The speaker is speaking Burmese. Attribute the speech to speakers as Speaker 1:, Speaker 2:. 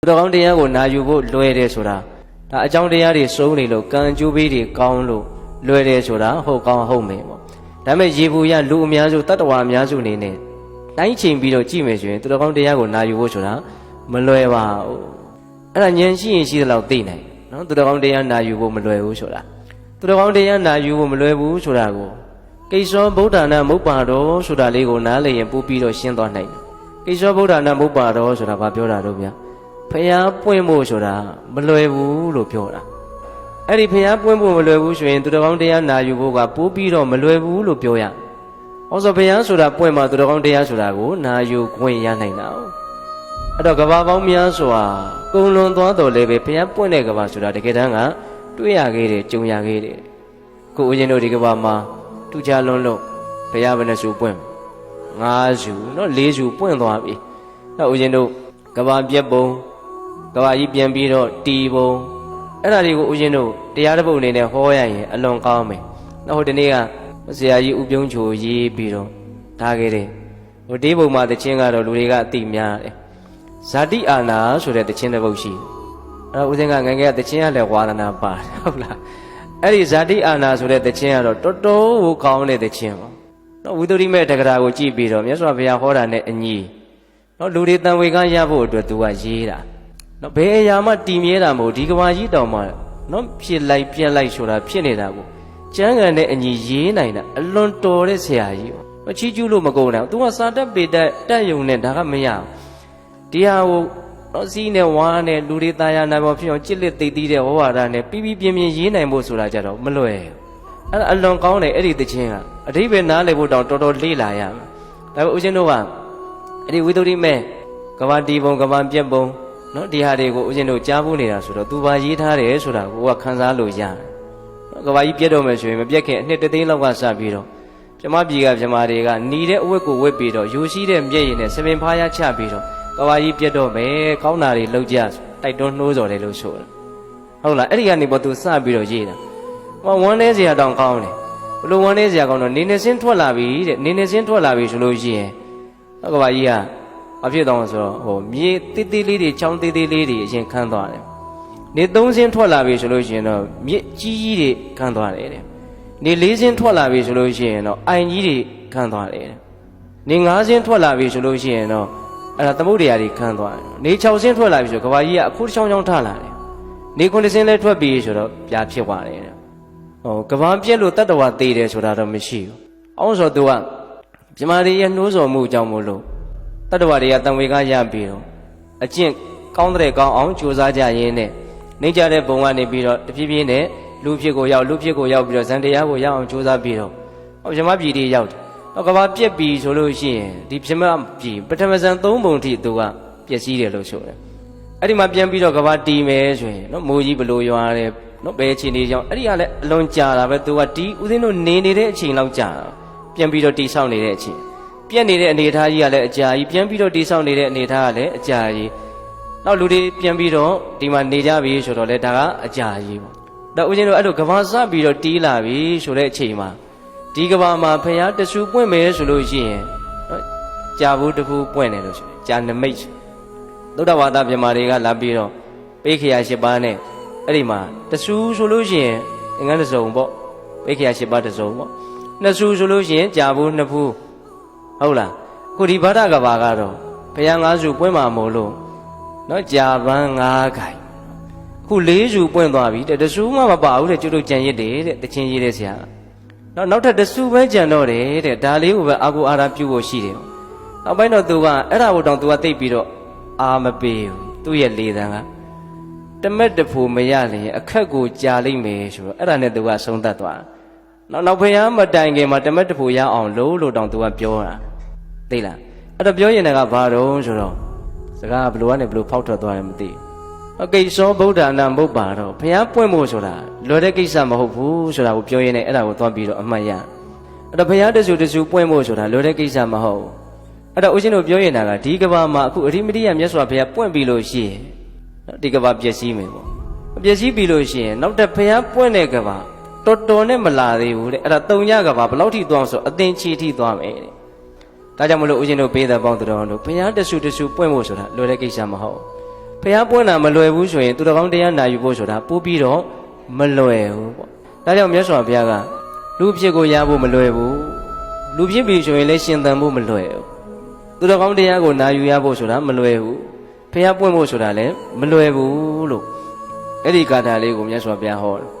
Speaker 1: သူတော်ကောင်းတရားကိုနာယူဖို့လွယ်တယ်ဆိုတာဒါအကြောင်းတရားတွေစုံနေလို့ကံအကျိုးပေးတွေကောင်းလို့လွယ်တယ်ဆိုတာဟုတ်ကောင်းဟုတ်မယ်ပေါ့ဒါပေမဲ့ရေဘူးရလူအများစုတတ္တဝါအများစုအနေနဲ့တိုင်းချိန်ပြီးတော့ကြည့်မယ်ဆိုရင်သူတော်ကောင်းတရားကိုနာယူဖို့ဆိုတာမလွယ်ပါဘူးအဲ့ဒါဉာဏ်ရှိရင်ရှိသလောက်သိနိုင်နော်သူတော်ကောင်းတရားနာယူဖို့မလွယ်ဘူးဆိုတာသူတော်ကောင်းတရားနာယူဖို့မလွယ်ဘူးဆိုတာကိုကိစ္စောဗုဒ္ဓနာမုပ္ပါတော်ဆိုတာလေးကိုနားလည်ရင်ပို့ပြီးတော့ရှင်းသွားနိုင်တယ်ကိစ္စောဗုဒ္ဓနာမုပ္ပါတော်ဆိုတာဘာပြောတာတော့ဗျာ ဖျားပွင့်ဖို့ဆိုတာမလွယ်ဘူးလို့ပြောတာအဲ့ဒီဖျားပွင့်ဖို့မလွယ်ဘူးဆိုရင်သူတော်ကောင်းတရားနာယူဖို့ကပိုးပြီးတော့မလွယ်ဘူးလို့ပြောရ။ဟောဆိုဖျားဆိုတာပွင့်မှသူတော်ကောင်းတရားဆိုတာကိုနာယူခွင့်ရနိုင်တာ။အဲ့တော့ကဘာပေါင်းများစွာကုံလွန်သွားတော်လည်းပဲဖျားပွင့်တဲ့ကဘာဆိုတာတကယ်တမ်းကတွေ့ရခဲ့တယ်ကြုံရခဲ့တယ်။ကိုဦးဇင်းတို့ဒီကဘာမှာထူးခြားလွန်းလို့ဖျားဘယ်နှစုပွင့်၅စုနော်၄စုပွင့်သွားပြီ။အဲ့ဦးဇင်းတို့ကဘာပြက်ပုံ ကဘာကြီးပြန်ပြီးတော့တီပုံအဲ့ဒါတွေကိုဦးဇင်းတို့တရားတစ်ပုဒ်အနေနဲ့ဟောရရင်အလွန်ကောင်းမယ်။နောက်ဟိုဒီနေ့ကဆရာကြီးဥပြုံးချိုရေးပြီးတော့ထားခဲ့တယ်။ဟိုဒီပုံမှာတခြင်းကတော့လူတွေကအတိများတယ်။ဇာတိအာနာဆိုတဲ့တခြင်းတစ်ပုဒ်ရှိတယ်။အဲ့တော့ဦးဇင်းကငယ်ငယ်ကတခြင်းကလည်းဝါဒနာပါတယ်ဟုတ်လား။အဲ့ဒီဇာတိအာနာဆိုတဲ့တခြင်းကတော့တော်တော်ကိုကောင်းတဲ့တခြင်းပါ။နော်ဝိသုရိမေတက္ကရာကိုကြည့်ပြီးတော့မြတ်စွာဘုရားဟောတာနဲ့အညီနော်လူတွေတန်ဝေကရဖို့အတွက်သူကရေးတာ။ နော်ဘယ်အရာမှတည်မြဲတာမဟုတ်ဒီကဘာကြီးတောင်မှနော်ဖြစ်လိုက်ပြက်လိုက်ဆိုတာဖြစ်နေတာကိုကျန်းကန်တဲ့အညီရေးနိုင်တာအလွန်တော်တဲ့ဆရာကြီးမချီးကျူးလို့မကုန်တော့ तू ကစာတက်ပေတက်တက်ယုံနဲ့ဒါကမရဘူးတရားကိုနော်စီးနဲ့ဝါနဲ့လူတွေသားရနိုင်ဖို့ဖြစ်အောင်ကြစ်လက်သိသိတဲ့ဝဝါဒနဲ့ပြီးပြီးပြင်းပြင်းရေးနိုင်ဖို့ဆိုတာကြတော့မလွယ်အဲ့ဒါအလွန်ကောင်းတယ်အဲ့ဒီသချင်းကအတိပ္ပယ်နားလည်ဖို့တောင်တော်တော်လေ့လာရမယ်ဒါပေမဲ့ဦးဇင်းတို့ကအဲ့ဒီဝိသုဒိမဲကဘာတီးပုံကဘာပြက်ပုံ နော်ဒီဟာတွေကိုဦးဇင်းတို့ကြားဖို့နေတာဆိုတော့သူပါရေးထားတယ်ဆိုတာကိုကခန်းစားလို့ရတယ်နော်ကဘာကြီးပြက်တော့မယ်ဆိုရင်မပြက်ခင်အနှစ်တစ်သိန်းလောက်ကစပြီးတော့ကျမပြည်ကကျမတွေကหนีတဲ့အဝတ်ကိုဝတ်ပြီးတော့ယူရှိတဲ့မျက်ရည်နဲ့စပင်ဖားရချပြီးတော့ကဘာကြီးပြက်တော့မယ်ကောင်းတာတွေလောက်ကြတိုက်တွန်းနှိုးစော်တယ်လို့ဆိုတာဟုတ်လားအဲ့ဒီကနေပေါ်သူစပြီးတော့ရေးတာဟောဝမ်းနေစရာတောင်ကောင်းတယ်ဘလို့ဝမ်းနေစရာကောင်းတော့နေနေစင်းထွက်လာပြီတဲ့နေနေစင်းထွက်လာပြီဆိုလို့ရှိရင်တော့ကဘာကြီးက အဖြစ်တော့ဆိုတော့ဟိုမြေတိတိလေးတွေချောင်းတိတိလေးတွေအရင်ခန်းသွားတယ်နေသုံးစင်းထွက်လာပြီဆိုလို့ရှိရင်တော့မြစ်ကြီးကြီးတွေခန်းသွားတယ်တဲ့နေလေးစင်းထွက်လာပြီဆိုလို့ရှိရင်တော့အိုင်ကြီးတွေခန်းသွားတယ်တဲ့နေငါးစင်းထွက်လာပြီဆိုလို့ရှိရင်တော့အဲ့ဒါသမုဒ္ဒရာတွေခန်းသွားတယ်နေ6စင်းထွက်လာပြီဆိုကဘာကြီးကအခုတစ်ချောင်းချောင်းထလာတယ်နေ9စင်းလည်းထွက်ပြီဆိုတော့ပြာဖြစ်သွားတယ်တဲ့ဟောကဘာပြက်လို့တတ္တဝါသေးတယ်ဆိုတာတော့မရှိဘူးအောင်ဆိုသူကမြမာရီရဲ့နှိုးဆော်မှုအကြောင်းမို့လို့ တတ္တဝါတွေကတံဝေကရပြီးတော့အကျင့်ကောင်းတဲ့ကောင်းအောင်ကြိုးစားကြရင်းနဲ့နေကြတဲ့ဘုံကနေပြီးတော့တဖြည်းဖြည်းနဲ့လူဖြစ်ကိုရောက်လူဖြစ်ကိုရောက်ပြီးတော့ဇန်တရားကိုရောက်အောင်ကြိုးစားပြီးတော့ဟောမြမပြည်တွေရောက်တယ်။တော့ကဘာပြက်ပြီဆိုလို့ရှိရင်ဒီမြမပြည်ပထမဇန်၃ဘုံထိသူကပျက်စီးတယ်လို့ဆိုတယ်။အဲ့ဒီမှာပြန်ပြီးတော့ကဘာတီးမယ်ဆိုရင်နော်မိုးကြီးဘလို့ရွာတယ်နော်ဘယ်အချိန်လေးကြောင့်အဲ့ဒီကလည်းအလွန်ကြာတာပဲသူကတီးဦးစင်းတို့နေနေတဲ့အချိန်လောက်ကြာတာပြန်ပြီးတော့တီးဆောက်နေတဲ့အချိန် ပြက်နေတဲ့အနေအထားကြီးကလည်းအကြာကြီးပြန်ပြီးတော့တီးဆောက်နေတဲ့အနေအထားကလည်းအကြာကြီးနောက်လူတွေပြန်ပြီးတော့ဒီမှာနေကြပြီဆိုတော့လေဒါကအကြာကြီးပေါ့ဒါဦးဇင်းတို့အဲ့လိုကဘာစပြီးတော့တီးလာပြီဆိုတဲ့အချိန်မှာဒီကဘာမှာဖျားတဆူပွင့်မယ်ဆိုလို့ရှိရင်နော်ကြာဘူးတစ်ခုပွင့်တယ်လို့ဆိုတယ်ကြာနမိတ်သုဒ္ဓဝါဒပြမာတွေကလာပြီးတော့ပိခရာ၈ပါးနဲ့အဲ့ဒီမှာတဆူဆိုလို့ရှိရင်အင်္ဂါတစ်စုံပေါ့ပိခရာ၈ပါးတစ်စုံပေါ့နှစ်ဆူဆိုလို့ရှိရင်ကြာဘူးနှစ်ဖူး ဟုတ်လားခုဒီဗဒကဘာကတော့ဘုရားငါးစုပွင့်မှာမို့လို့နော်ကြာပန်းငါးခိုင်ခုလေးစုပွင့်သွားပြီတဲ့တဆူမှမပါဘူးတဲ့ကျွတ်တို့ကြံရစ်တယ်တဲ့တချင်းရေးတဲ့ဆရာနော်နောက်ထပ်တဆူပဲကြံတော့တယ်တဲ့ဒါလေးကိုပဲအာကိုအာရာပြုဖို့ရှိတယ်နောက်ပိုင်းတော့သူကအဲ့ဒါကိုတောင်သူကသိပ်ပြီးတော့အာမပေးဘူးသူ့ရဲ့လေတံကတမက်တဖူမရလျင်အခက်ကိုကြာလိမ့်မယ်ဆိုတော့အဲ့ဒါနဲ့သူကဆုံးသက်သွားနောက်နောက်ဖះမတိုင်ခင်မှာတမက်တဖူရအောင်လို့လို့တောင်သူကပြောတာ သိလားအဲ့တော့ပြောရင်လည်းကဘာတော့ဆိုတော့စကားဘလို့ကနေဘလို့ဖောက်ထွက်သွားတယ်မသိဘူးအကိစ္စဗုဒ္ဓနာမဟုတ်ပါတော့ဖះပွင့်ဖို့ဆိုတာလွယ်တဲ့ကိစ္စမဟုတ်ဘူးဆိုတာကိုပြောရင်းနဲ့အဲ့ဒါကိုသွားပြီးတော့အမှတ်ရအဲ့တော့ဖះတဆူတဆူပွင့်ဖို့ဆိုတာလွယ်တဲ့ကိစ္စမဟုတ်ဘူးအဲ့တော့ဦးဇင်းတို့ပြောရင်တာကဒီကဘာမှာအခုအရိမတိယမြတ်စွာဘုရားပွင့်ပြီလို့ရှိရင်နော်ဒီကဘာပျက်စီးမယ်ပေါ့ပျက်စီးပြီလို့ရှိရင်နောက်တစ်ဘုရားပွင့်တဲ့ကဘာတော်တော်နဲ့မလာသေးဘူးတဲ့အဲ့ဒါတုံညကဘာဘယ်လောက်ထိသွားအောင်ဆိုအသင်ချီထိသွားမယ်တဲ့ ဒါကြောင့်မလို့ဦးဇင်းတို့ပေးတဲ့ပေါင်းတော်တို့ဘုရားတဆူတဆူပွင့်ဖို့ဆိုတာလွယ်တဲ့ကိစ္စမဟုတ်ဖះပွင့်တာမလွယ်ဘူးဆိုရင်သူတော်ကောင်းတရားနာယူဖို့ဆိုတာပို့ပြီးတော့မလွယ်ဘူးပေါ့ဒါကြောင့်မြတ်စွာဘုရားကလူဖြစ်ကိုရဖို့မလွယ်ဘူးလူဖြစ်ပြီဆိုရင်လည်းရှင်သန်ဖို့မလွယ်ဘူးသူတော်ကောင်းတရားကိုနာယူရဖို့ဆိုတာမလွယ်ဘူးဖះပွင့်ဖို့ဆိုတာလည်းမလွယ်ဘူးလို့အဲ့ဒီဂါထာလေးကိုမြတ်စွာဘုရားဟောတယ်